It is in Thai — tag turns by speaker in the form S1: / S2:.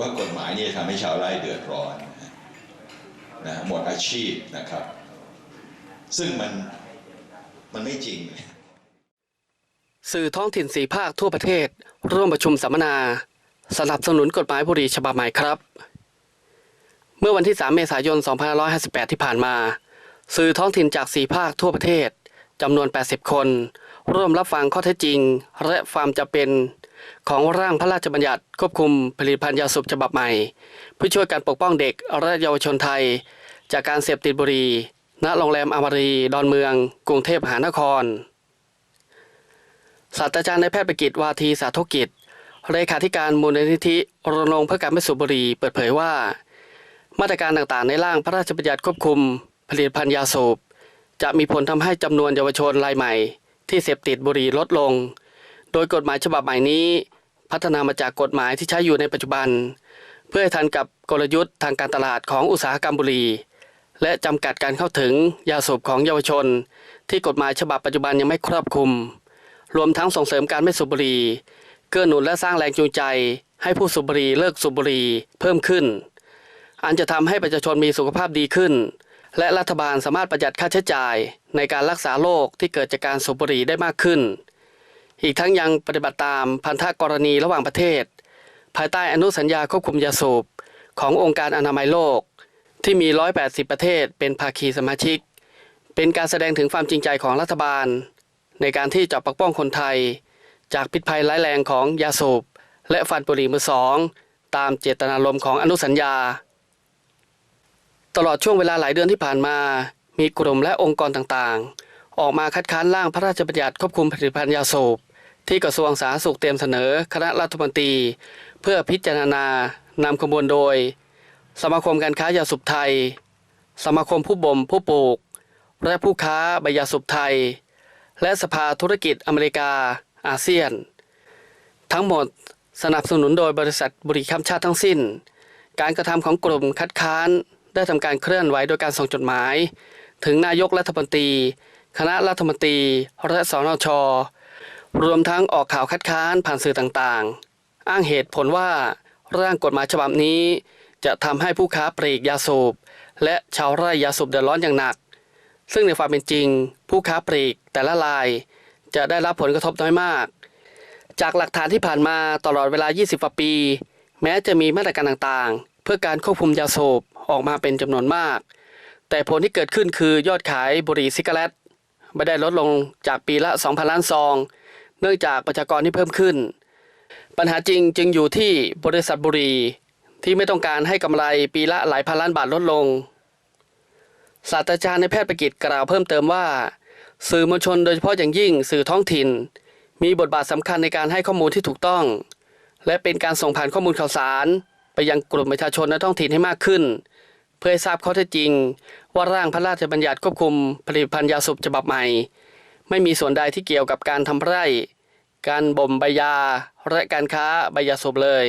S1: ว่ากฎหมายนี่ทำให้ชาวไร่เดือดร้อนนะหมดอาชีพนะครับ ซึ่งมันมันไม่จริง
S2: สื่อท้องถิ่นสีภาคทั่วประเทศ ร่วมประชุมสัมมนา สนับสนุนกฎหมายบุหรี่ฉบับใหม่ครับ เมื่อวันที่ 3 เมษายน 2558 ที่ผ่านมา สื่อท้องถิ่นจากสีภาคทั่วประเทศจำนวน 80 คน ร่วมรับฟังข้อเท็จจริง และความจำเป็น ของร่างพระราชบัญญัติควบคุมผลิตภัณฑ์ยาสูบฉบับใหม่เพื่อช่วยการปกป้องเด็กและเยาวชนไทย จากการเสพติดบุหรี่ณโรงแรมอมรีดอนเมือง กรุงเทพมหานครศาสตราจารย์ในายแพทย์ประกิตวาทีสาธุกิจเลขาธิการมูลนิธิรณรงค์เพื่อการไม่สูบบุหรี่เปิดเผยว่า มาตรการต่างๆ ในร่างพระราชบัญญัติควบคุม ผลิตภัณฑ์ยาสูบจะมีผลทำให้จำนวนเยาวชนรายใหม่ ที่เสพติดบุหรี่ลดลง โดยกฎหมายฉบับใหม่นี้ พัฒนามาจากกฎหมายที่ใช้อยู่ในปัจจุบัน เพื่อให้ทันกับกลยุทธ์ทางการตลาดของอุตสาหกรรมบุหรี่และจำกัดการเข้าถึงยาสูบของเยาวชน ที่กฎหมายฉบับปัจจุบันยังไม่ครอบคลุม รวมทั้งส่งเสริมการไม่สูบบุหรี่เกื้อหนุนและสร้างแรงจูงใจ ให้ผู้สูบบุหรี่เลิกสูบบุหรี่เพิ่มขึ้น อันจะทำให้ประชาชนมีสุขภาพดีขึ้น และรัฐบาลสามารถประหยัดค่าใช้จ่ายในการรักษาโรคที่เกิดจากการสูบบุหรี่ได้มากขึ้น อีกทั้งยังปฏิบัติตามพันธกรณีระหว่างประเทศ ภายใต้อนุสัญญาควบคุมยาสูบขององค์การอนามัยโลก ที่มี 180 ประเทศเป็นภาคีสมาชิก เป็นการแสดงถึงความจริงใจของรัฐบาล ในการที่จะปกป้องคนไทย จากพิษภัยร้ายแรงของยาสูบและฟันบุหรี่มือสอง ตามเจตนารมณ์ของอนุสัญญา ตลอดช่วงเวลาหลายเดือนที่ผ่านมา มีกลุ่มและองค์กรต่างๆ ออกมาคัดค้านร่างพระราชบัญญัติควบคุมผลิตภัณฑ์ยาสูบ ที่กระทรวงสาธารณสุขเตรียมเสนอคณะรัฐมนตรี เพื่อพิจารณานำขบวนโดย สมาคมการค้ายาสูบไทย สมาคมผู้บ่มผู้ปลูก และผู้ค้าใบยาสูบไทย และสภาธุรกิจอเมริกาอาเซียน ทั้งหมดสนับสนุนโดยบริษัทบุรี่ข้ามชาติทั้งสิ้น การกระทำของกลุ่มคัดค้านได้ทำการเคลื่อนไหวโดยการส่งจดหมาย ถึงนายกรัฐมนตรี คณะรัฐมนตรีและสนช รวมทั้งออกข่าวคัดค้านผ่านสื่อต่างๆ อ้างเหตุผลว่าร่างกฎหมายฉบับนี้ จะทำให้ผู้ค้าปลีกยาสูบ และชาวไร่ยาสูบเดือดร้อนอย่างหนัก ซึ่งในความเป็นจริง ผู้ค้าปลีกแต่ละราย จะได้รับผลกระทบน้อยมาก จากหลักฐานที่ผ่านมาตลอดเวลา 20กว่าปี แม้จะมีมาตรการต่างๆ เพื่อการควบคุมยาสูบออกมาเป็นจำนวนมาก แต่ผลที่เกิดขึ้นคือยอดขายบุหรี่ซิกาเรตไม่ได้ลดลงจากปีละ 2,000 ล้านซอง เนื่องจากประชากรที่เพิ่มขึ้น ปัญหาจริงจึงอยู่ที่บริษัทบุรีที่ไม่ต้องการให้กำไรปีละหลายพันล้านบาทลดลง ศาสตราจารย์ในแพทย์ประกิจกล่าวเพิ่มเติมว่า สื่อมวลชนโดยเฉพาะอย่างยิ่งสื่อท้องถิ่น มีบทบาทสำคัญในการให้ข้อมูลที่ถูกต้อง และเป็นการส่งผ่านข้อมูลข่าวสาร ไปยังกลุ่มประชาชนในท้องถิ่นให้มากขึ้น เพื่อให้ทราบข้อเท็จจริง ว่าร่างพระราชบัญญัติควบคุมผลิตภัณฑ์ยาสูบฉบับใหม่ ไม่มีส่วนใดที่เกี่ยวกับการทำไร่ การบ่มใบยา และการค้าใบยาสูบเลย